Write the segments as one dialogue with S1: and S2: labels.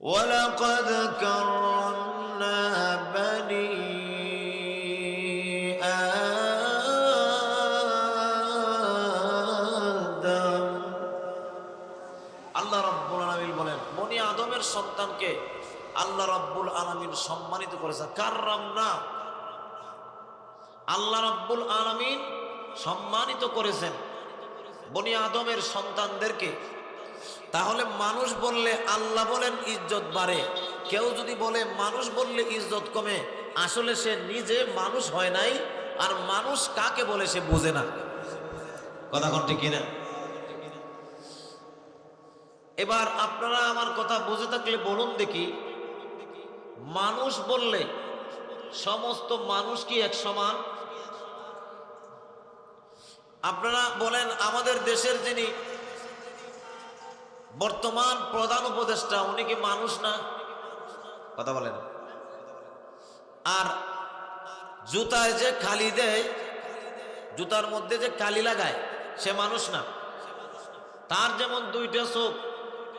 S1: ولقد كرمنا بني آدم আল্লাহ রাব্বুল আলামিন বলেন বনি আদমের সন্তানকে আল্লাহ রাব্বুল আলামিন সম্মানিত করেছে কাররাম না আল্লাহ রাব্বুল আলামিন সম্মানিত করেছেন বনি আদমের সন্তানদেরকে তাহলে মানুষ বললে আল্লাহ বলেন ইজ্জত বাড়ে। কেউ যদি বলে মানুষ বললে ইজ্জত কমে, আসলে সে নিজে মানুষ হয় নাই, আর মানুষ কাকে বলে সে বোঝে না। কথা কোন ঠিক কিনা? এবার আপনারা আমার কথা বুঝে থাকলে বলুন দেখি, মানুষ বললে সমস্ত মানুষ কি এক সমান? আপনারা বলেন আমাদের দেশের যিনি বর্তমান প্রধান উপদেষ্টা, উনি কি মানুষ না? কথা বলেন। আর জুতায় যে খালি দেয়, জুতার মধ্যে যে কালি লাগায়, সে মানুষ না। তার যেমন দুইটা চোখ,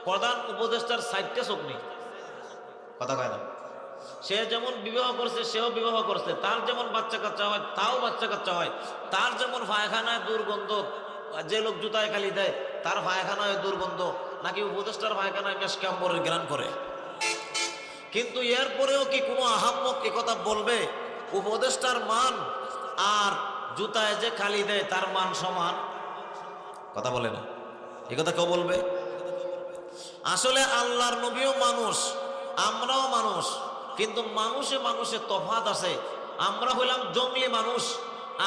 S1: প্রধান উপদেষ্টার সাইডটা চোখ নেই। কথা কয় না? সে যেমন বিবাহ করছে, সেও বিবাহ করছে। তার যেমন বাচ্চা কাচ্চা হয়, তাও বাচ্চা কাচ্চা হয়। তার যেমন পায়খানায় দুর্গন্ধ, যে লোক জুতায় খালি দেয়, তার পায়খানায় দুর্গন্ধ। নাকি উপদেষ্টার পায়খানায় মেসকাম্বরের গ্রান করে? কিন্তু এরপরেও কি কোনো আহাম্মক কথা বলবে? উপদেষ্টার মান আর জুতায় যে খালি দেয়, তার মান সমান? কথা বলে না। এ কথা কেউ বলবে? আসলে আল্লাহর নবীও মানুষ, আমরাও মানুষ, কিন্তু মানুষে মানুষে তফাত আছে। আমরা হইলাম জঙ্গলি মানুষ,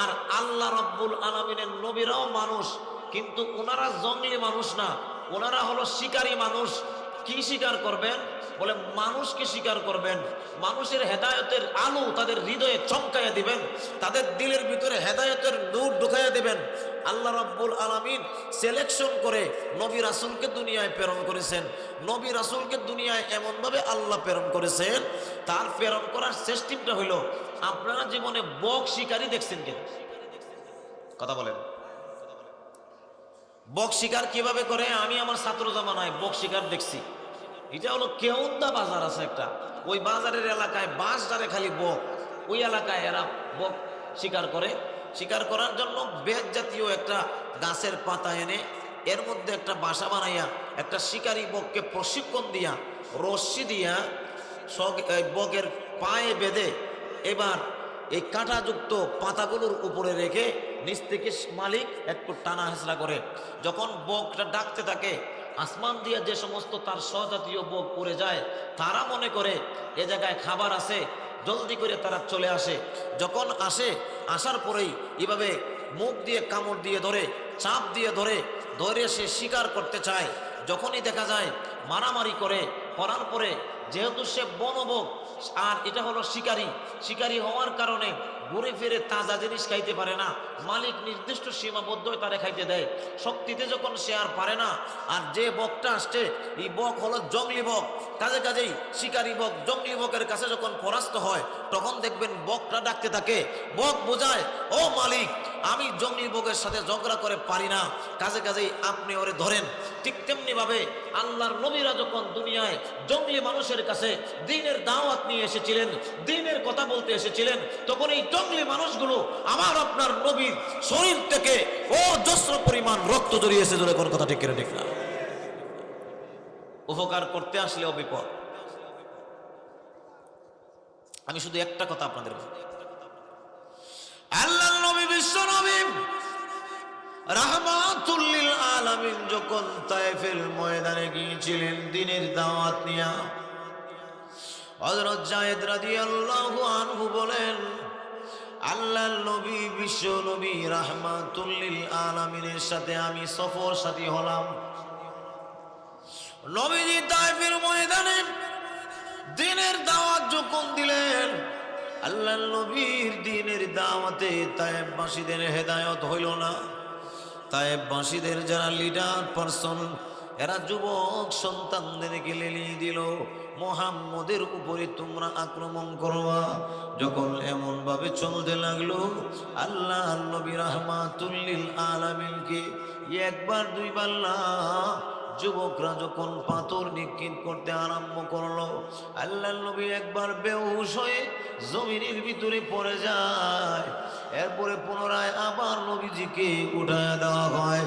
S1: আর আল্লাহ রব্বুল আলমিনের নবীরাও মানুষ, কিন্তু ওনারা জঙ্গলি মানুষ না। ওনারা হলো শিকারী মানুষ। কি স্বীকার করবেন? বলে, মানুষকে স্বীকার করবেন। মানুষের হেদায়তের আলো তাদের হৃদয়ে চমকাইয়া দিবেন। তাদের দিলের ভিতরে হেদায়তের নূর ঢুকাইয়া দিবেন। আল্লাহ রাব্বুল আলামিন সিলেকশন করে নবী রাসূলকে দুনিয়ায় প্রেরণ করেছেন। নবী রাসূলকে দুনিয়ায় এমনভাবে আল্লাহ প্রেরণ করেছেন। তার প্রেরণ করার সিস্টেমটা হইল, আপনারা জীবনে বক শিকারী দেখছেন কেন? কথা বলেন। বক শিকার কীভাবে করে? আমি আমার ছাত্র জামানায় বক শিকার দেখছি। এটা হলো কেউন্দা বাজার আছে একটা। ওই বাজারের এলাকায় বাঁশ যারে খালি বক। ওই এলাকায় এরা বক শিকার করে। শিকার করার জন্য বেদ জাতীয় একটা গাছের পাতা এনে এর মধ্যে একটা বাসা বানাইয়া, একটা শিকারী বককে প্রশিক্ষণ দিয়া, রশ্মি দিয়া বকের পায়ে বেঁধে এবার এই কাঁটাযুক্ত পাতাগুলোর উপরে রেখে নিচ থেকে মালিক একটু টানা হেঁচড়া করে। যখন বকটা ডাকতে থাকে, আসমান দিয়ে যে সমস্ত তার স্বজাতীয় বক পড়ে যায়, তারা মনে করে, এ জায়গায় খাবার আছে, জলদি করে তারা চলে আসে। যখন আসে, আসার পরেই এভাবে মুখ দিয়ে কামড় দিয়ে ধরে, চাপ দিয়ে ধরে ধরে সে শিকার করতে চায়। যখনই দেখা যায়, মারামারি করে, করার পরে যেহেতু সে বনবক আর এটা হলো শিকারী। শিকারী হওয়ার কারণে ঘুরে ফিরে তাজা জিনিস খাইতে পারে না। মালিক নির্দিষ্ট সীমাবদ্ধ তারে খাইতে দেয়। শক্তিতে যখন সে আর পারে না, আর যে বকটা আসছে, এই বক হলো জঙ্গলি বক। কাজে কাজেই শিকারী বক, জঙ্গলি বকের কাছে যখন পরাস্ত হয়, তখন দেখবেন বকটা ডাকতে থাকে। বক বোঝায়, ও মালিক, আমি জঙ্গলি বকের সাথে ঝগড়া করে পারি না। কাজে কাজেই আপনি ওরে ধরেন। ঠিক তেমনি ভাবে আল্লাহর নবীরা যখন দুনিয়ায় জঙ্গলি মানুষের কাছে দিনের দাওয়াত নিয়ে এসেছিলেন, দিনের কথা বলতে এসেছিলেন, তখন এই জঙ্গলি মানুষগুলো আমার আপনার নবীর শরীর থেকে ও যস্র পরিমাণ রক্ত জড়িয়েছে জোরে কোন কথা ঠিক করে ঠিক না। উপকার করতে আসলে অবিপদ আমি শুধু একটা কথা আপনাদের আল্লাহ নবী বিশ্ব নবী রাহমাতুল্লিল আলামিন যখন তায়েফের ময়দানে গিয়েছিলেন দিনের দাওয়াত নিয়া, হযরত জায়েদ রাদিয়াল্লাহু আনহু বলেন আল্লাহ নবী, বিশ্ব নবী রাহমাতুল্লিল আলামিনের সাথে আমি সফর সাথী হলাম। নবীজি তায়েফের ময়দানে দিনের দাওয়াত যখন দিলেন আল্লাহ নবীর দিনের দাওয়াতে তায়েববাসীদের হেদায়ত হইল না। তায়েববাসীদের যারা লিডার পারসন এরা যুবক সন্তানদেরকে লেলিয়ে দিল, মোহাম্মদের উপরে তোমরা আক্রমণ করবা। যখন এমন ভাবে চলতে লাগল আল্লাহ নবী রহমাতুল্লিল আলামিনকে একবার, দুইবার যুবকরা যখন পাথর নিক্ষেপ করতে আরম্ভ করল আল্লাহ নবী একবার বেহুশ হয়ে জমিনের ভিতরে পড়ে যায়। এরপরে পুনরায় আবার নবীজিকে উঠায় দেওয়া হয়।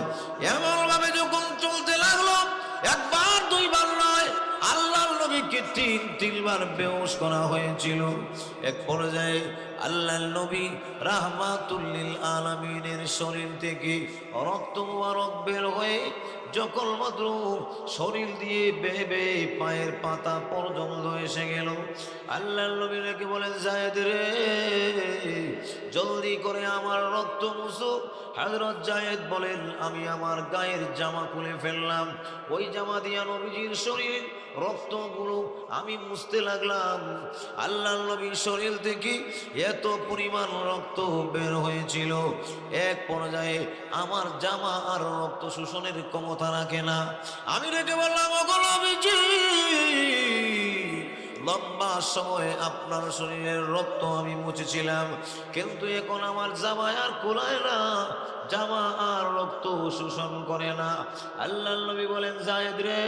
S1: এমন ভাবে যখন চলতে নবীকে তিন তিনবার বেউস করা হয়েছিল। এক পর্যায়ে আল্লাহ নবী রাহমাতুল্লিল আলমিনের শরীর থেকে রক্ত মুবারক বের হয়ে যখন মাত্র শরীর দিয়ে বেয়ে পায়ের পাতা পর্যন্ত এসে গেল। আল্লাহ নবী নাকি বলেন, জায়দ রে জলদি করে আমার রক্ত মুসো হযরত জায়েদ বলেন, আমি আমার গায়ের জামা খুলে ফেললাম। ওই জামা দিয়া নবীজির শরীর রক্ত রক্তগুলো আমি মুছতে লাগলাম। আল্লাহ নবীর শরীর থেকে এত পরিমাণ রক্ত বের হয়েছিল। এক পর্যায়ে আমার জামা আর রক্ত শোষণের ক্ষমতা রাখে না। আমি রেখে বললাম নবীজি! লম্বা সময় আপনার শরীরের রক্ত আমি মুছেছিলাম। কিন্তু এখন আমার জামায় আর কোলায় না। জামা আর রক্ত শোষণ করে না। আল্লাহ নবী বলেন, জায়েদ রে,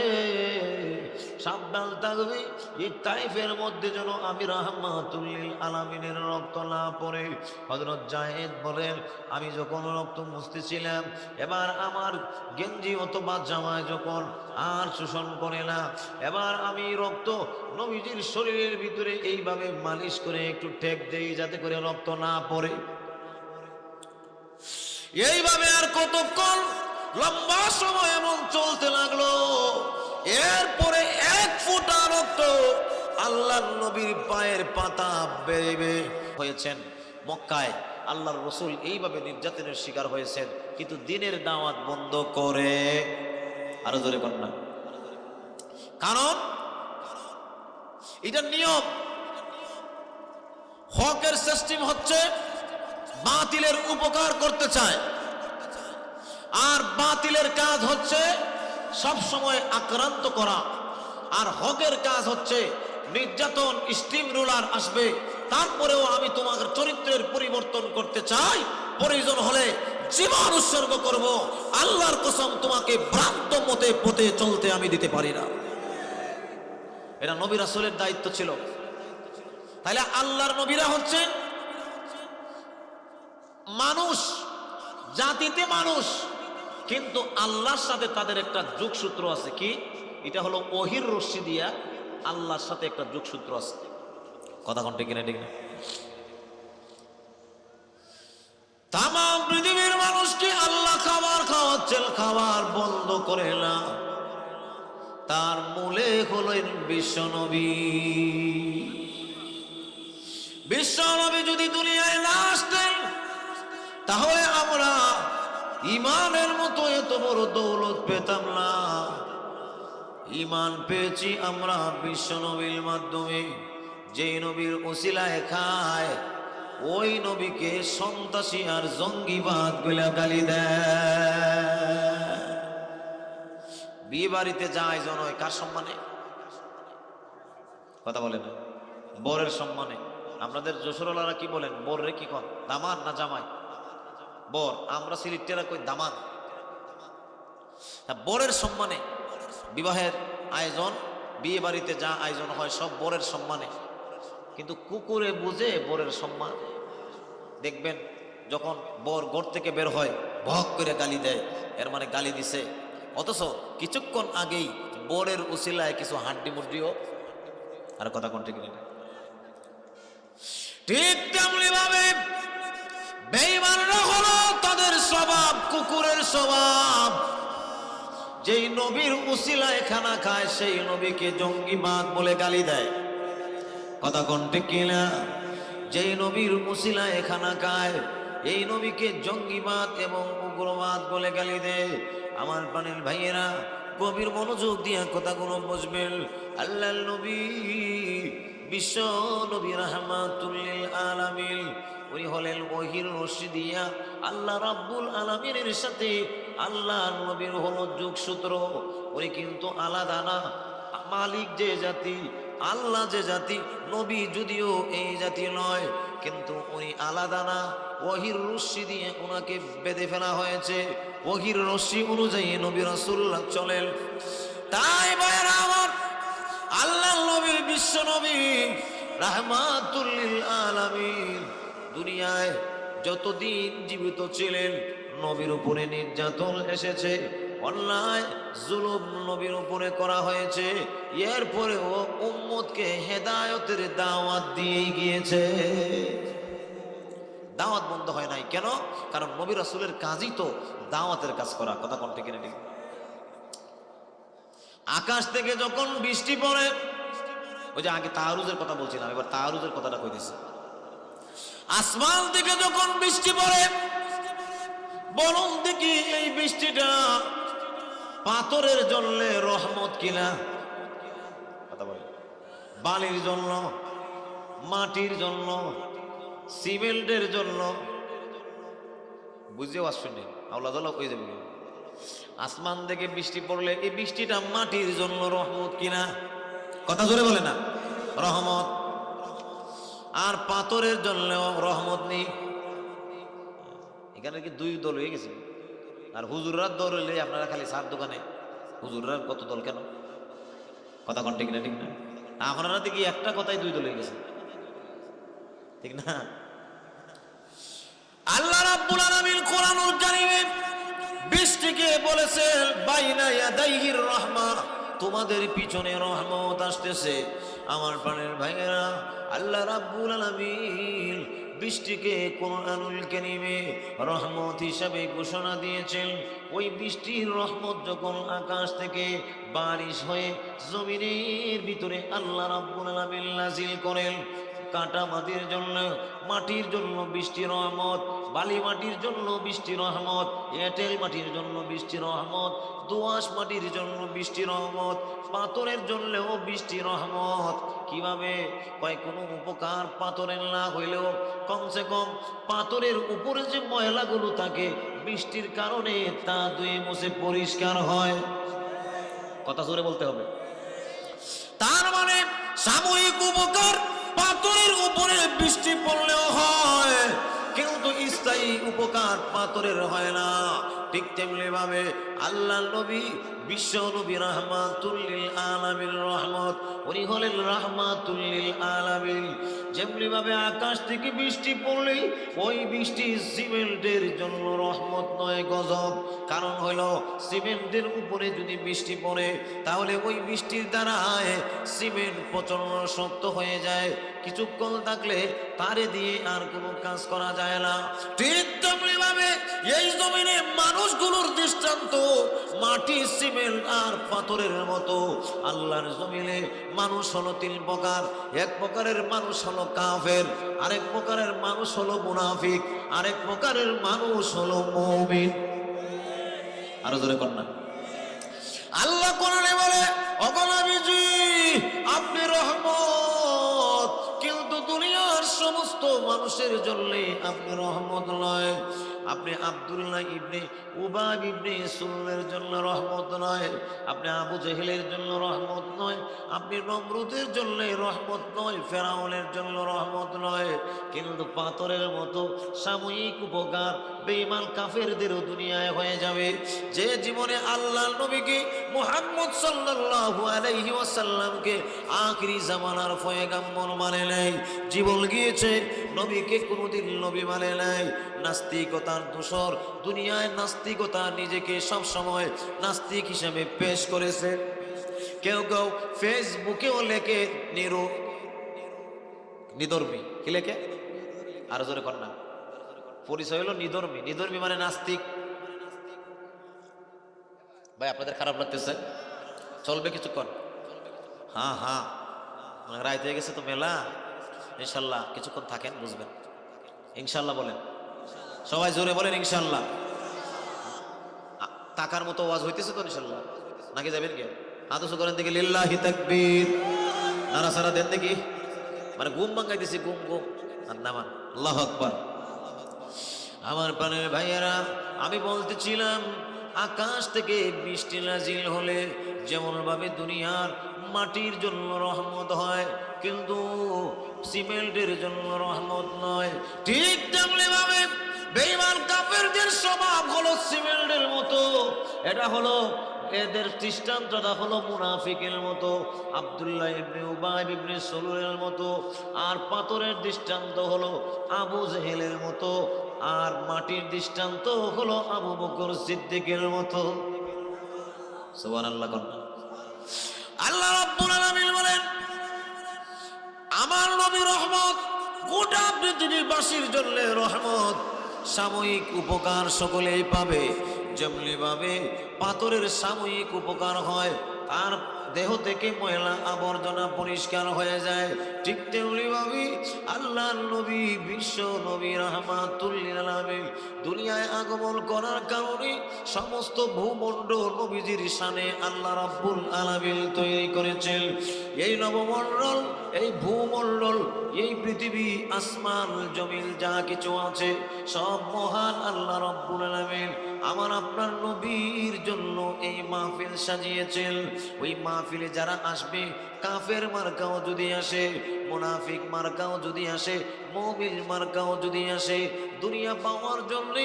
S1: সাবধান থাকবি। এই তাইফের মধ্যে যেন আমি রাহমাতুল্লিল আলামিনের রক্ত না পড়ে। হযরত জায়েদ বলেন, আমি যখন রক্ত মুছতেছিলাম এবার আমার গেঞ্জি অথবা জামায় যখন আর শোষণ করে না, এবার আমি রক্ত নবীজির শরীরের ভিতরে এইভাবে মালিশ করে একটু ঠেক দেই, যাতে করে রক্ত না পড়ে। এইভাবে আর কতক্ষণ লম্বা সময় এমন চলতে লাগল? এরপরে এক ফোঁটা রক্ত আল্লাহ নবীর পায়ের পাতা বেড়ে হয়েছেন মক্কায় আল্লাহর রসুল এইভাবে নির্যাতনের শিকার হয়েছেন, কিন্তু দিনের দাওয়াত বন্ধ করে। আরও কর না। কারণ এটা নিয়ম। হকের সিস্টেম হচ্ছে বাতিলের উপকার করতে চায়। আর বাতিলের কাজ হচ্ছে সব সময় আক্রান্ত করা। আর হকের কাজ হচ্ছে নির্যাতন স্টিম রুলার আসবে। তারপরেও আমি তোমার চরিত্রের পরিবর্তন করতে চাই। প্রয়োজন হলে জীবন উৎসর্গ করব। আল্লাহর কসম, তোমাকে ভ্রান্ত মতে পথে চলতে আমি দিতে পারি না। এটা নবী রাসূলের দায়িত্ব ছিল। তাহলে আল্লাহর নবীরা হচ্ছেন মানুষ, জাতিতে মানুষ, কিন্তু আল্লাহর সাথে তাদের একটা যোগসূত্র আছে কি? এটা হলো অহির রশ্মি দিয়া আল্লাহর সাথে একটা যোগসূত্র আছে। কথা কোনটা কিনা, ঠিক না? তাম পৃথিবীর মানুষকে আল্লাহ খাবার খাওয়াচ্ছেন খাবার বন্ধ করে না। তার মূলে হলেন বিশ্বনবী। বিশ্বনবী যদি দুনিয়ায় না আসতেন তাহলে আমরা ইমানের মতো এত বড় দৌলত পেতাম না। ইমান পেয়েছি আমরা বিশ্ব নবীর মাধ্যমে। যেই নবীর ওসিলায় খায়, ওই নবীকে সন্ত্রাসী আর জঙ্গিবাদগুলা গালি দেয়। বাড়িতে যায় জনয় কার সম্মানে? কথা বলে না। বরের সম্মানে। আপনাদের যশোরওয়ালারা কি বলেন? বর রে কি কন? দামান না জামাই? বর, আমরা সিলেক্টেরা কই দামান বরের সম্মানে বিবাহের আয়োজন, বিয়ে বাড়িতে যা আয়োজন হয় সব বরের সম্মানে। কিন্তু কুকুরে বুঝে বরের সম্মান। দেখবেন যখন বর ঘর থেকে বের হয়, ভক করে গালি দেয়, এর মানে গালি দিছে। অথচ কিছুক্ষণ আগেই বরের উসিলায় কিছু হাড্ডি মুড্ডিও আর কথা কিনে ঠিক তেমনি ভাবে বেঈমানরা হলো তাদের স্বভাব, কুকুরের স্বভাব। যেই নবীর উসিলায় খানা খায়, সেই নবীকে জঙ্গিবাদ বলে গালি দেয়। কথা কোনটি কিনা? যেই নবীর উসিলায় খানা খায়, এই নবীকে জঙ্গিবাদ এবং উগ্রবাদ বলে গালি দেয়। আমার প্রাণের ভাইয়েরা, গভীর মনোযোগ দিয়া কথাগুলো বুঝবেন। আল্লাহ নবী, বিশ্ব নবী রহমাতুল্লিল আলামিন উনি হলেন ওহির রশি দিয়া আল্লাহ রাব্বুল আলামিনের সাথে আল্লাহ নবীর হলো যোগসূত্র। উনি কিন্তু আলাদা না। মালিক যে জাতি, আল্লাহ যে জাতি, নবী যদিও এই জাতি নয়, কিন্তু উনি আলাদা না। ওহির রশ্মি দিয়ে ওনাকে বেঁধে ফেলা হয়েছে। ওহির রশ্মি অনুযায়ী নবী রাসূলুল্লাহ চলেন। তাই ভাইরা আমার আল্লাহ নবী বিশ্ব নবী রাহমাতুল্লিল আলামিন। দুনিয়ায় যতদিন জীবিত ছিলেন, নবীর উপরে নির্যাতন এসেছে, অন্যায়, জুলুম নবীর উপরে করা হয়েছে, এরপরেও হেদায়তের দাওয়াত গিয়েছে। দাওয়াত বন্ধ হয় নাই কেন? কারণ নবী রাসূলের কাজই তো দাওয়াতের কাজ করা। কথা কোন ঠিক না ঠিক? আকাশ থেকে যখন বৃষ্টি পড়ে, ওই যে আগে তাহারুজের কথা বলছিলাম, এবার তাহারুজের কথাটা কই কইতেছি। আসমান থেকে যখন বৃষ্টি পড়ে বলুন দেখি এই বৃষ্টিটা পাথরের জন্য রহমত কিনা? কথা বলে বালির জন্য, মাটির জন্য, সিমেন্টের জন্য। বুঝতেও আসছেন আল্লাহ তাল্লাহ কই যাবে? আসমান থেকে বৃষ্টি পড়লে এই বৃষ্টিটা মাটির জন্য রহমত কিনা? কথা জোরে বলে না। রহমত। আর পাথরের জন্য রহমত নেই। এখানে কি দুই দল হয়ে গেছে? আর হুজুররা দল হইলে আপনারা খালি সার দোকানে। হুজুররা কত দল কেন? কথা কন ঠিক না ঠিক না? আপনারা দেখি একটা কথাই দুই দল হয়ে গেছে? ঠিক না? আল্লাহ রাব্বুল আলামিন কোরআনুল কারীমে বৃষ্টিকে বলেছেন, বাইনা ইয়াদাইহির রহমা। তোমাদের পিছনে রহমত আসতেছে। আমার প্রাণের ভাইয়েরা, আল্লাহ রাব্বুল আলামিন বৃষ্টিকে কোরআনুল নিবে রহমত হিসাবে ঘোষণা দিয়েছেন। ওই বৃষ্টির রহমত যখন আকাশ থেকে বারিশ হয়ে জমিনের ভিতরে আল্লাহ রাব্বুল আলামিন নাজিল করেন কাটা মাটির জন্য মাটির জন্য বৃষ্টি রহমত, বালি মাটির জন্য বৃষ্টি রহমত, এঁটেল মাটির জন্য বৃষ্টি রহমত, দোআঁশ মাটির জন্য বৃষ্টি রহমত, পাথরের জন্যও বৃষ্টি রহমত। কীভাবে? কয়, কোনো উপকার পাথরের না হইলেও কমসে কম পাথরের উপরে যে ময়লাগুলো থাকে, বৃষ্টির কারণে তা দুয়ে মুছে পরিষ্কার হয়। কথা জোরে বলতে হবে। তার মানে সাময়িক উপকার পাথরের উপরে বৃষ্টি পড়লেও হয় কিন্তু স্থায়ী উপকার পাথরের হয় না। ঠিক তেমনি ভাবে আল্লাহ নবী, বিশ্ব নবী রহমাতুল্লিল আলামিন রহমত। উনি হলেন রহমাতুল্লিল আলামিন। যেমনি ভাবে আকাশ থেকে বৃষ্টি পড়লে ওই বৃষ্টি সিমেন্টের জন্য রহমত নয় গজব। কারণ হলো, সিমেন্টের উপরে যদি বৃষ্টি পড়ে, তাহলে ওই বৃষ্টির দ্বারায় সিমেন্ট প্রচণ্ড শক্ত হয়ে যায়। কিছুক্ষণ থাকলে তারে দিয়ে আর কোনো কাজ করা যায় না। ঠিক তেমনি ভাবে এই জমিনে মানুষগুলোর দৃষ্টান্ত মাটি, সিমেন্ট আর পাথরের মতো। আল্লাহর জমিনে মানুষ হলো তিন প্রকার। এক প্রকারের মানুষ হলো কাফের, আরেক প্রকারের মানুষ হলো মুনাফিক, আরেক প্রকারের মানুষ হলো মৌমিন। আরও জোরে কন্যা আল্লাহ কোরআনে বলে অগলাবিজি আপনি রহমত। কিন্তু দুনিয়ার সমস্ত মানুষের জন্য আপনি রহমত নয়। আপনি আব্দুল্লাহ ইবনে উবাব ইবনে সুলের জন্য রহমত নয়, আপনি আবু জেহেলের জন্য রহমত নয়, আপনি নমরুদের জন্য রহমত নয়, ফেরাউনের জন্য রহমত নয়। কিন্তু পাথরের মতো সাময়িক উপকার বেঈমান কাফেরদেরও দুনিয়ায় হয়ে যাবে। যে জীবনে আল্লাহ নবীকে মোহাম্মদ সাল্লাল্লাহু আলাইহি ওয়াসাল্লামকে আখরি জামানার ফয়গাম্বর মানে নাই। জীবন গিয়েছে নবীকে কোনোদিন নবী মানে নাই। নাস্তিকতার দোষর। দুনিয়ায় নাস্তিকতা নিজেকে সব সময় নাস্তিক হিসেবে পেশ করেছে। কেউ কেউ ফেসবুকেও লেখে নিরু নিদর্মী। কি লেখে? আরও জোরে কর না। পরিচয় হলো নিধর্মী নিধর্মী মানে নাস্তিক। ভাই, আপনাদের খারাপ লাগতেছে। চলবে কিছুক্ষণ। হ্যাঁ হ্যাঁ। হয়ে গেছে তো মেলা। ইনশাল্লাহ কিছুক্ষণ থাকেন, বুঝবেন। ইনশাল্লাহ বলেন। সবাই জোরে বলেন, ইনশাল্লাহ। টাকার মতো ওয়াজ হইতেছে তো ইনশাল্লাহ? নাকি যাবেন কে? আদর্শ করেন দেখি, লিল্লাহি তাকবীর। নারা সারা দেন দেখি। মানে ঘুম ভাঙাইতেছি গুম গুম আর আল্লাহ আকবার। আমার প্রাণের ভাইয়েরা, আমি বলতেছিলাম, আকাশ থেকে বৃষ্টি নাজিল হলে যেমনভাবে দুনিয়ার মাটির জন্য রহমত হয় কিন্তু সিমেন্টের জন্য রহমত নয়। ঠিক তেমনি ভাবে বেইমান কাফেরদের স্বভাব হলো সিমেন্টের মতো। এটা হলো এদের দৃষ্টান্তটা হলো মুনাফিকের মতো, আব্দুল্লাহ ইবনে উবাই ইবনে সলুলের মতো। আর পাথরের দৃষ্টান্ত হলো আবু জেহেলের মতো। আর মাটির দৃষ্টান্ত হলো আবু বকর সিদ্দিকের মতো। সুবহানাল্লাহ আল্লাহ রাব্বুল আলামিন বলেন আমার নবী রহমত, গোটা পৃথিবীবাসীর জন্য রহমত। সাময়িক উপকার সকলেই পাবে যেমনি পাবে পাথরের সাময়িক উপকার হয়, তার দেহ থেকে ময়লা আবর্জনা পরিষ্কার হয়ে যায়। ঠিক তেমনি ভাবে আল্লাহ নবী, বিশ্ব নবী রহমাতুল্লিল দুনিয়ায় আগমন করার কারণে সমস্ত ভূমণ্ডল নবীজির সানে আল্লাহ রাব্বুল আলামিন তৈরি করেছেন। এই নবমণ্ডল, এই ভূমণ্ডল, এই পৃথিবী, আসমান জমিল যা কিছু আছে, সব মহান আল্লাহ রব্বুল আলামিন আমার আপনার নবীর জন্য এই মাহফিল সাজিয়েছেন। ওই মাহফিলে যারা আসবে, কাফের মার্কাও যদি আসে মুনাফিক মার্কাও যদি আসে মমিল মার্কাও যদি আসে, দুনিয়া পাওয়ার জন্য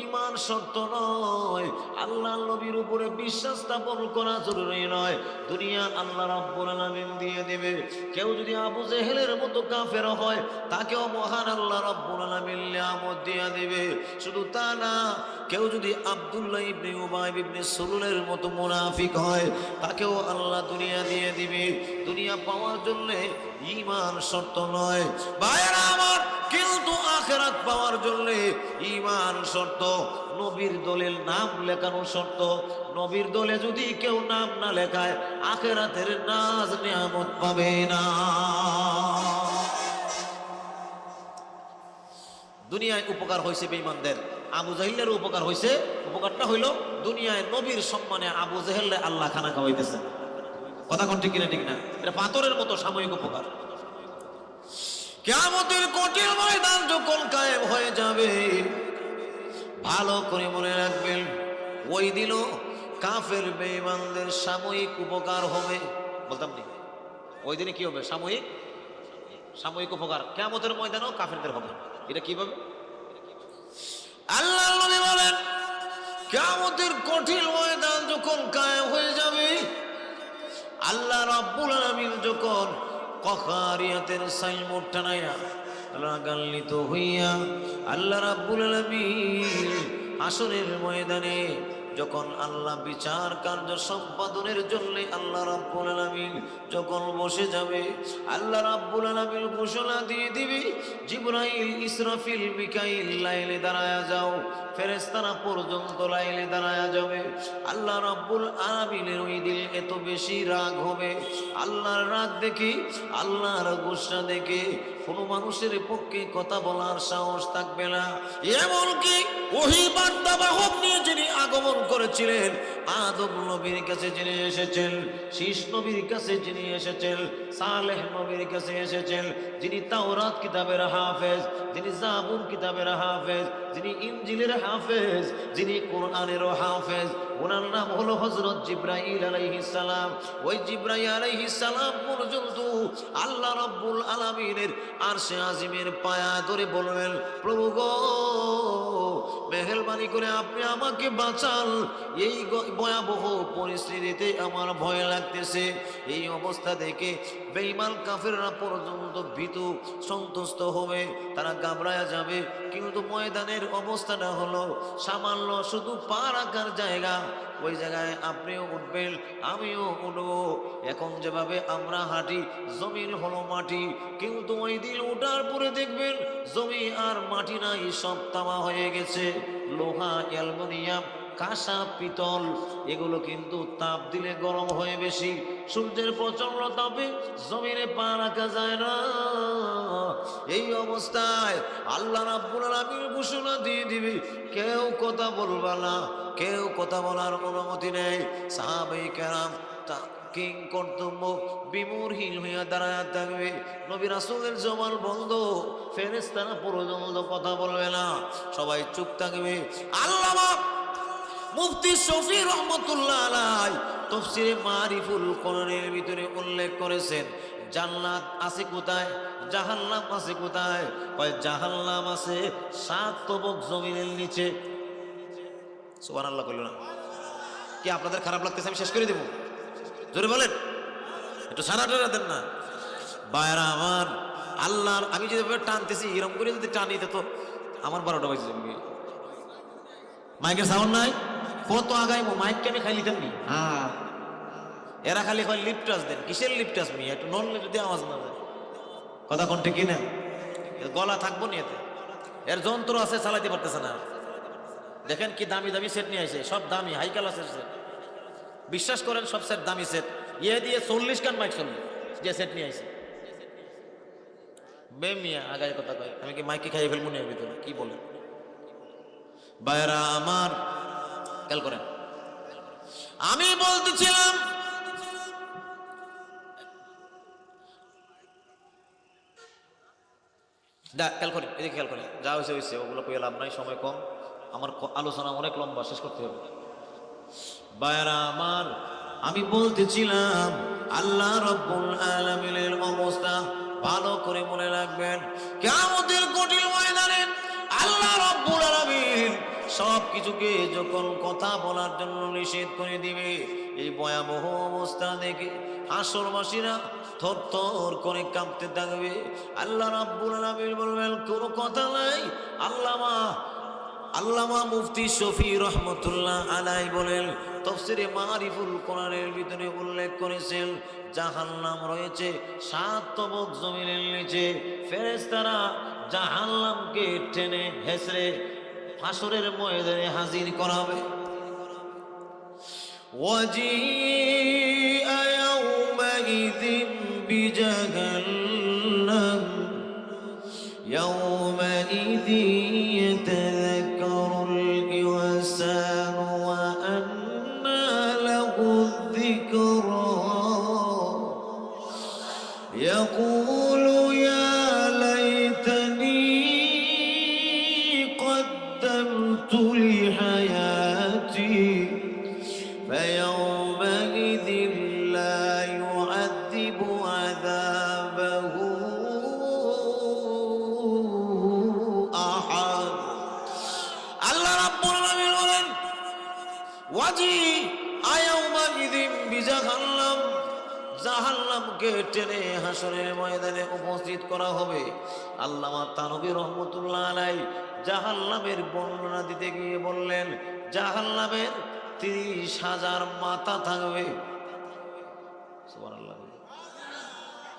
S1: ইমান শর্ত নয়। আল্লাহ নবীর উপরে বিশ্বাস স্থাপন করা জরুরি নয়। দুনিয়া আল্লাহ রাব্বুল আলামিন দিয়ে দেবে। কেউ যদি আবু জেহেলের মতো কাফের হয়, তাকেও মহান আল্লাহ রাব্বুল আলামিন নিয়ামত দিয়ে দেবে। শুধু তা না, কেউ যদি আব্দুল্লাহ ইবনে উবাই ইবনে সুলুলের মতো মুনাফিক হয়, তাকেও আল্লাহ দুনিয়া দিয়ে দিবে। দুনিয়া পাওয়ার জন্য ইমান শর্ত নয়। ভাইরা আমার, কিন্তু আখেরাত পাওয়ার জন্য ইমান শর্ত। নবীর দলের নাম লেখানো শর্ত। নবীর দলে যদি কেউ নাম না লেখায়, আখেরাতের নাজ নিয়ামত পাবে না। দুনিয়ায় উপকার হয়েছে বেঈমানদের। আবু জাহিলের উপকার হয়েছে উপকারটা হইল, দুনিয়ায় নবীর সম্মানে আবু জাহেল্লে আল্লাহ খানা খাওয়াইতেছে। কথা ঠিক কিনা, ঠিক না? এটা পাথরের মতো সাময়িক উপকার। কেমতের কঠিন ময়দান যখন কায়েম হয়ে যাবে, ভালো করে মনে রাখবেন, ওই দিনও কাফের বেঈমানদের সাময়িক উপকার হবে। বলতাম নি? ওই দিনে কি হবে? সাময়িক? সাময়িক উপকার। কেমতের ময়দানও কাফেরদের হবে। এটা কীভাবে? আল্লাহ নবী বলেন কেমতের কঠিন ময়দান যখন কায়েম হয়ে যাবে আল্লাহ রাব্বুল আলামিন যখন কখারিয়াতের সাইনবোর্ড টানাইয়া রাগান্বিত হইয়া আল্লাহ রাব্বুল আলামিন আসরের ময়দানে যখন আল্লাহ বিচার কার্য সম্পাদনের জন্য আল্লাহ রাব্বুল আলামিন যখন বসে যাবে, আল্লাহ রাব্বুল আলামিন ঘোষণা দিয়ে দিবি, জিবরাইল, ইসরাফিল, মিকাইল, লাইলে দাঁড়ায়া যাও। ফেরেস্তারা পর্যন্ত লাইলে দাঁড়ায়া যাবে। আল্লাহ রাব্বুল আলামিনের ওই দিল এত বেশি রাগ হবে। আল্লাহর রাগ দেখি, আল্লাহর গুসা দেখে কোনো মানুষের পক্ষে কথা বলার সাহস থাকবে না। এমনকি ওহি বার্তা বাহক নিয়ে যিনি আগমন করেছিলেন আদম নবীর কাছে যিনি এসেছেন, শীষ নবীর কাছে যিনি এসেছেন, সালেহ নবীর কাছে এসেছেন, যিনি তাওরাত কিতাবের হাফেজ, যিনি জাবুর কিতাবের হাফেজ, যিনি ইনজিলের হাফেজ, যিনি কোরআনের হাফেজ, ওনার নাম হলো হজরত জিব্রাইল আলাইহিস সালাম। ওই জিব্রাইল আলাইহিস সালাম পর্যন্ত আল্লাহ রাব্বুল আলামিনের আরশে আজিমের পায়া ধরে বলবেন প্রভু গো মেহেরবানি করে আপনি আমাকে বাঁচান। এই ভয়াবহ পরিস্থিতিতে আমার ভয় লাগতেছে। এই অবস্থা দেখে বেঈমান কাফেররা পর্যন্ত ভীত, সন্তুষ্ট হবে। তারা গাবড়ায়া যাবে। কিন্তু ময়দানের অবস্থাটা হলো সামান্য শুধু পা রাখার জায়গা ওই জায়গায় আপনিও উঠবেন, আমিও উঠব। এখন যেভাবে আমরা হাঁটি, জমিন হলো মাটি, কিন্তু ওই দিন ওঠার পরে দেখবেন জমি আর মাটি নাই, সব তামা হয়ে গেছে। লোহা, অ্যালমোনিয়াম কাঁসা, পিতল, এগুলো কিন্তু তাপ দিলে গরম হয়ে বেশি। সূর্যের প্রচণ্ড তাপে জমিনে পা রাখা যায় না। এই অবস্থায় আল্লাহ রাব্বুল আলামিন ঘোষণা দিয়ে দিবে, কেউ কথা বলবা না, কেউ কথা বলার অনুমতি নেই। সাহাবাই কেরাম তা কিং কর্তব্য বিমূরহীন হইয়া দাঁড়ায় থাকবে। নবী রাসূলের জমাল বন্ধ, ফেরেশতারা পর্যন্ত কথা বলবে না। সবাই চুপ থাকবে। আল্লাহ মুফতি শফি রহমতুল্লাহ আলাই তফসিরে মারিফুল কোরআনের ভিতরে উল্লেখ করেছেন, জান্নাত আছে কোথায়, জাহান্নাম আছে কোথায়? কয়, জাহান্নাম আছে সাত তবক জমিনের নিচে। সুবহানাল্লাহ কইল না। কি আপনাদের খারাপ লাগতেছে, আমি শেষ করে দেব? জোরে বলেন। একটু সারাটা দেন না। বায়রা আমার, আল্লাহর, আমি যদি টানতেছি, এরকম করে যদি টানি তো আমার বারোটা বাজে। যাবে মাইকের সাউন্ড নাই? কত আগাই মাইক কেন লিতাম নি হ্যাঁ। এরা খালি কয় লিপটাস দেন। কিসের লিপটাস মি একটু নন লিপ দিয়ে আওয়াজ না দেয় কথা কোন ঠিক না? গলা থাকব নি এতে। এর যন্ত্র আছে চালাইতে পারতেছে না। দেখেন কি দামি দামি সেট নিয়ে আসে সব দামি হাই ক্লাসের সেট বিশ্বাস করেন সব সেট দামি সেট ইয়ে দিয়ে চল্লিশ কান মাইক চলবে যে সেট নিয়ে আসে বে মিয়া আগায় কথা কয়। আমি কি মাইকে খাইয়ে ফেলব নিয়ে ভিতরে? কি বলে? বাইরা আমার খেয়াল করেন। আমি বলতেছিলাম খেয়াল করেন যা হয়েছে হয়েছে, ওগুলো কই লাভ নাই, সময় কম। আমার আলোচনা অনেক লম্বা, শেষ করতে হবে। বায়রা আমার, আমি বলতেছিলাম, আল্লাহ রব্বুল আলামিনের অবস্থা ভালো করে মনে রাখবেন। কিয়ামতের কঠিন সব কিছুকে যখন কথা বলার জন্য নিষেধ করে দিবে, এই ভয়াবহ অবস্থা দেখে হাসরবাসীরা থর থর করে কাঁপতে থাকবে। আল্লাহ রাব্বুল আলামিন বলবেন, কোনো কথা নাই। আল্লামা আল্লামা মুফতি শফি রহমতুল্লাহ আলাই বলেন, তফসিরে মারিফুল কোরআনের ভিতরে উল্লেখ করেছেন, জাহান্নাম রয়েছে সাত তবক জমিনের নিচে। ফেরেশতারা জাহান্নামকে টেনে হেসড়ে ফাসরের ময়দানে হাজির করা হবে وجيء يومئذ بجهنم ওয়াজি আয়াউমা ইদিম বিজাহান্নাম। জাহান্নামকে টেনে হাসরের ময়দানে উপস্থিত করা হবে? আল্লামা তানবী রহমতুল্লাহ আলাই জাহান্নামের বর্ণনা দিতে গিয়ে বললেন, জাহান্নামের তিরিশ হাজার মাথা থাকবে।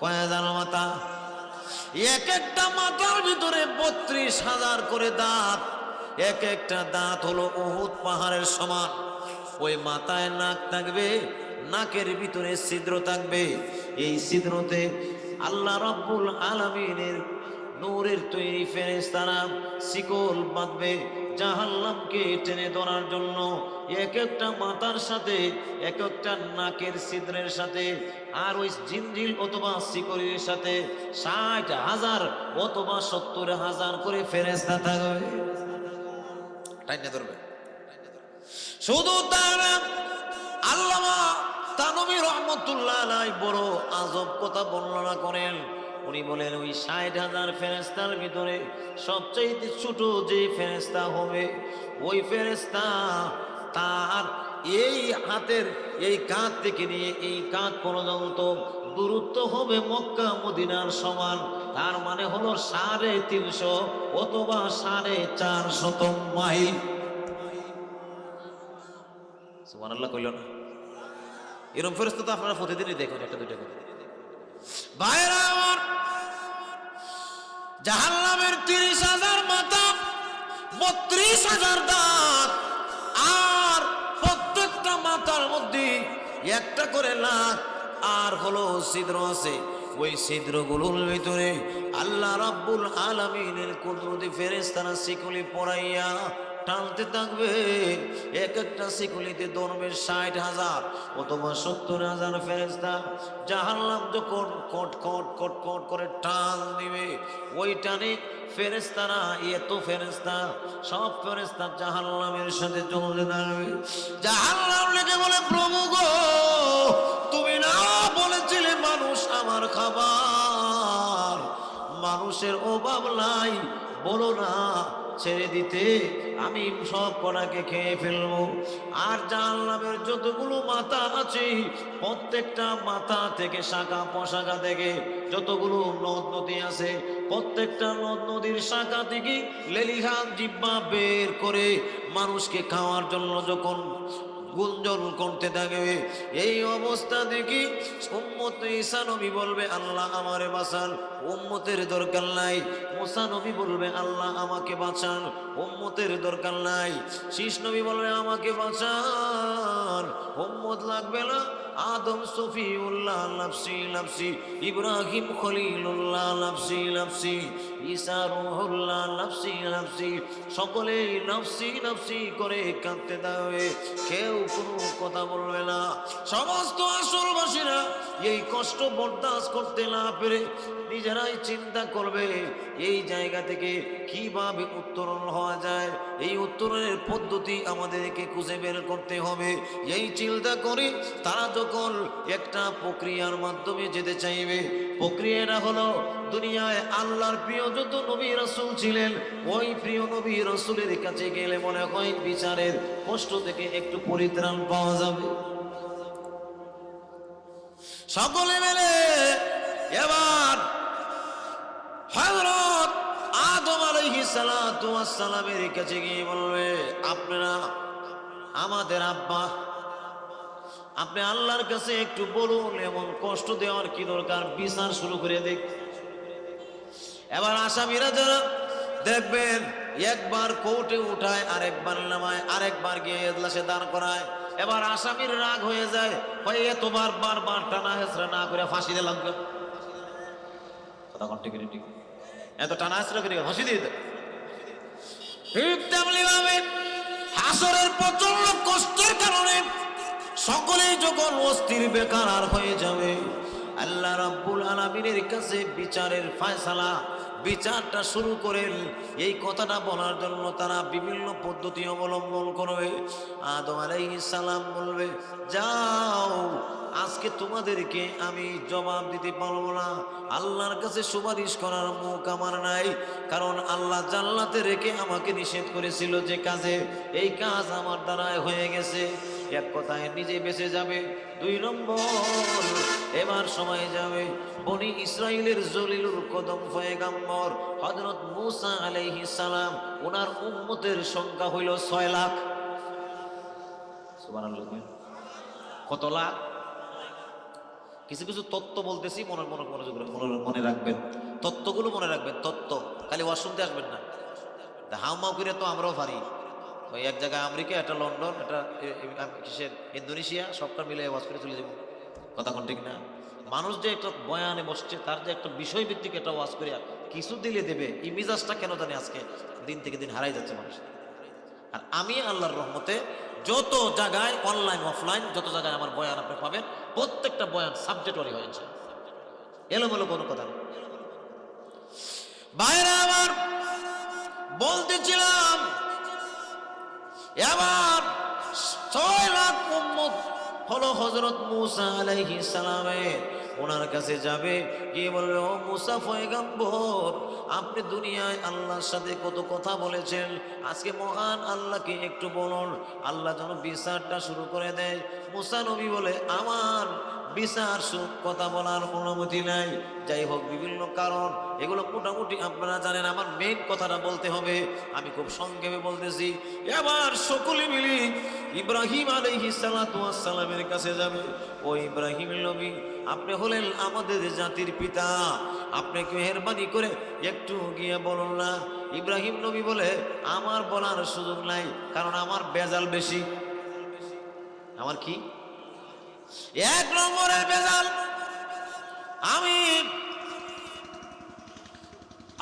S1: কয় মাথা এক একটা মাথার ভিতরে বত্রিশ হাজার করে দাঁত। এক একটা দাঁত হলো উহুদ পাহাড়ের সমান। ওই মাথায় নাক থাকবে, নাকের ভিতরে ছিদ্র থাকবে। এই ছিদ্রতে আল্লাহ রব্বুল আলমিনের নূরের তৈরি ফেরেশতারা শিকল বাঁধবে জাহাল্লামকে টেনে ধরার জন্য। এক একটা মাথার সাথে, এক একটা নাকের ছিদ্রের সাথে, আর ওই জিনজিল অথবা শিকড়ির সাথে ষাট হাজার অথবা সত্তর হাজার করে ফেরেস্তা থাকবে। টাইনে ধরবে। শুধু তার, আল্লামা তানবী রহমতুল্লাহ আলাই বড় আজব কথা বর্ণনা করেন। উনি বলেন, ওই ষাট হাজার ফেরেস্তার ভিতরে সবচাইতে ছোট যে ফেরেস্তা হবে, ওই ফেরেস্তা তার এই হাতের, এই কাঁধ থেকে নিয়ে এই কাঁধ পর্যন্ত দূরত্ব হবে মক্কা, মদিনার সমান। তার মানে হলো সাড়ে তিনশো অথবা সাড়ে চারশত মাইল। সুবহানাল্লাহ কইল না। এরকম ফেরস্তা তো আপনারা প্রতিদিনই দেখুন, একটা দুইটা করে। ভাইরা আমার, জাহান্নামের তিরিশ হাজার মাথা বত্রিশ হাজার দাঁত, আর প্রত্যেকটা মাথার মধ্যে একটা করে লাখ আর হলো ছিদ্র আছে। ওই ছিদ্রগুলোর ভিতরে আল্লাহ রাব্বুল আলামিনের কুদরতি ফেরেশতারা শিকলি পড়াইয়া টানতে থাকবে। এক একটা শিকুলিতে ধরবে ষাট হাজার অথবা সত্তর হাজার ফেরেস্তা জাহান্নাম যখন কট কট কট কট করে টান দিবে ওই টানে ফেরেস্তারা এত ফেরেস্তা সব ফেরেস্তা জাহান্নামের সাথে চলতে থাকবে। জাহান্নাম লেগে বলে, প্রভু গো, তুমি না বলেছিলে মানুষ আমার খাবার। মানুষের অভাব নাই, বলো না ছেড়ে দিতে আমি সব কড়াকে খেয়ে ফেলব। আর জাহান্নামের যতগুলো মাথা আছে, প্রত্যেকটা মাথা থেকে শাখা পোশাখা থেকে যতগুলো নদ নদী আছে, প্রত্যেকটা নদ নদীর শাখা থেকে লেলিহান জিব্বা বের করে মানুষকে খাওয়ার জন্য যখন গুঞ্জন করতে থাকে। এই অবস্থা দেখি উম্মত ঈসা নবী বলবে, আল্লাহ আমারে বাঁচান, উম্মতের দরকার নাই। মোসা নবী বলবে, আল্লাহ আমাকে বাঁচান, উম্মতের দরকার নাই। শীষ নবী বলবে, আমাকে বাঁচান। উম্মত লাগবে না আদম সফিউল্লাহ লাফসি লাফসি ইব্রাহিম খলিলুল্লাহ লাফসি লাফসি ঈসা রুহুল্লাহ লাফসি লাফসি সকলেই লাফসি লাফসি করে কাঁদতে থাকবে কেউ কোনো কথা বলবে না। সমস্ত আসলবাসীরা এই কষ্ট বরদাস্ত করতে না পেরে নিজেরাই চিন্তা করবে, এই জায়গা থেকে কীভাবে উত্তরণ হওয়া যায়? এই উত্তরণের পদ্ধতি আমাদেরকে খুঁজে বের করতে হবে। এই চিন্তা করে তারা যখন একটা প্রক্রিয়ার মাধ্যমে যেতে চাইবে, প্রক্রিয়াটা হলো দুনিয়ায় আল্লাহর প্রিয় যত নবী রসুল ছিলেন, ওই প্রিয় নবী রসুলের কাছে গেলে মনে হয় বিচারের কষ্ট থেকে একটু পরিত্রাণ পাওয়া যাবে। সকলে মিলে এবার হযরত আদম আলাইহিস সালামের কাছে গিয়ে বলবে, আপনারা, আমাদের আব্বা, আপনি আল্লাহর কাছে একটু বলুন, এমন কষ্ট দেওয়ার কি দরকার? বিচার শুরু করে দেখ এবার আসামিরা যারা দেখবেন, একবার কোর্টে উঠায়, আরেকবার নামায়, আরেকবার গিয়ে এজলাসে দাঁড় করায়। এবার আসামির রাগ হয়ে যায় ভাই এতবার বারবার টানা হেসরা না করে ফাঁসি দিয়ে লাগবে। কথা ঠিক ঠিক এত টানা হেসরা করে ফাঁসি দিয়ে হাসরের প্রচণ্ড কষ্টের কারণে সকলেই যখন অস্থির বেকার আর হয়ে যাবে, আল্লাহ রাব্বুল আলামিনের কাছে বিচারের ফয়সালা, বিচারটা শুরু করেন। এই কথাটা বলার জন্য তারা বিভিন্ন পদ্ধতি অবলম্বন করবে। আদম আলাইহিস সালাম বলবে, যাও আজকে তোমাদেরকে আমি জবাব দিতে পারব না। আল্লাহর কাছে সুপারিশ করার মুখ আমার নাই, কারণ আল্লাহ জান্নাতে রেখে আমাকে নিষেধ করেছিল যে কাজে। এই কাজ আমার দ্বারায় হয়ে গেছে। এক কথায় নিজে বেঁচে যাবে, দুই নম্বর, এবার সময় যাবে। বনি ইসরায়েলের জলিলুর কদম ফয়েগাম্বর হজরত মুসা আলাইহিস সালাম, ওনার উম্মতের সংখ্যা হইল ছয় লাখ। কত লাখ? কিছু কিছু তত্ত্ব বলতেছি মনে মনে মনোযোগ মনে রাখবেন। তত্ত্বগুলো মনে রাখবেন, তত্ত্ব। খালি ওয়াজ শুনতে আসবেন না। হাউমাউ করে তো আমরাও পারি। ওই এক জায়গায় আমেরিকা, একটা লন্ডন, একটা এ- এ- কিসের, ইন্দোনেশিয়া, সবটা মিলে ওয়াজ করে চলে যাব। কথা কোন ঠিক না? মানুষ যে একটা বয়ানে বসছে, তার যে একটা বিষয় ভিত্তিক একটা ওয়াজ করিয়া কিছু দিলে দেবে, এই কেন জানি আজকে দিন থেকে দিন হারাই যাচ্ছে মানুষ। আর আমি আল্লাহর রহমতে যত জায়গায় অনলাইন অফলাইন যত জায়গায় আমার বয়ান আপনি পাবেন প্রত্যেকটা বয়ান সাবজেক্ট ওয়ারি হয়েছে। এলোমেলো কোনো কথা বাইরে আমার বলতেছিলাম এবার ছয় লাখ হলো হজরত মুসা আলাইহি সালামের। ওনার কাছে যাবে, গিয়ে বলবে, ও মুসা ফয়গাম্বর আপনি দুনিয়ায় আল্লাহর সাথে কত কথা বলেছেন? আজকে মহান আল্লাহকে একটু বলুন। আল্লাহ যেন বিচারটা শুরু করে দেয়। মুসা নবী বলে, আমার বিচার সুখ কথা বলার অনুমতি নাই। যাই হোক, বিভিন্ন কারণ, এগুলো মোটামুটি আপনারা জানেন। আমার মেন কথাটা বলতে হবে। আমি খুব সংক্ষেপে বলতেছি। এবার সকলে মিলি ইব্রাহিম আলাইহিস সালাতু ওয়াস সালামের কাছে যাবে। ও ইব্রাহিম নবী, আপনি হলেন আমাদের জাতির পিতা। আপনি কি মেহরবানি করে একটু গিয়ে বলুন না। ইব্রাহিম নবী বলে, আমার বলার সুযোগ নাই, কারণ আমার বেজাল বেশি। আমার কি? এক নম্বরের বেজাল আমি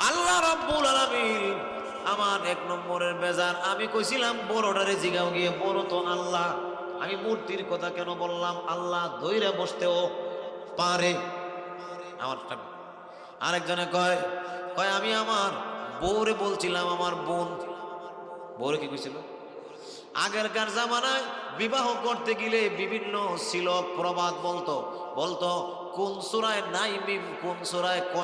S1: আল্লাহ রাব্বুল আলামিন আমার এক নম্বরের বেজার আমি কইছিলাম, বড়টারে জিগাও গিয়ে, বড় তো আল্লাহ। আমি মূর্তির কথা কেন বললাম? আল্লাহ দইরা বসতেও পারে। আমারটা আরেকজনে কয় কয়, আমি আমার বউরে বলছিলাম, আমার বোন। বউরে কি কইছিল? আগেরকার জামানায় বিবাহ করতে গেলে বিভিন্ন শিলক প্রবাদ বলতো। বলতো, কোন সুরায় নাই মিম কোন সুরায়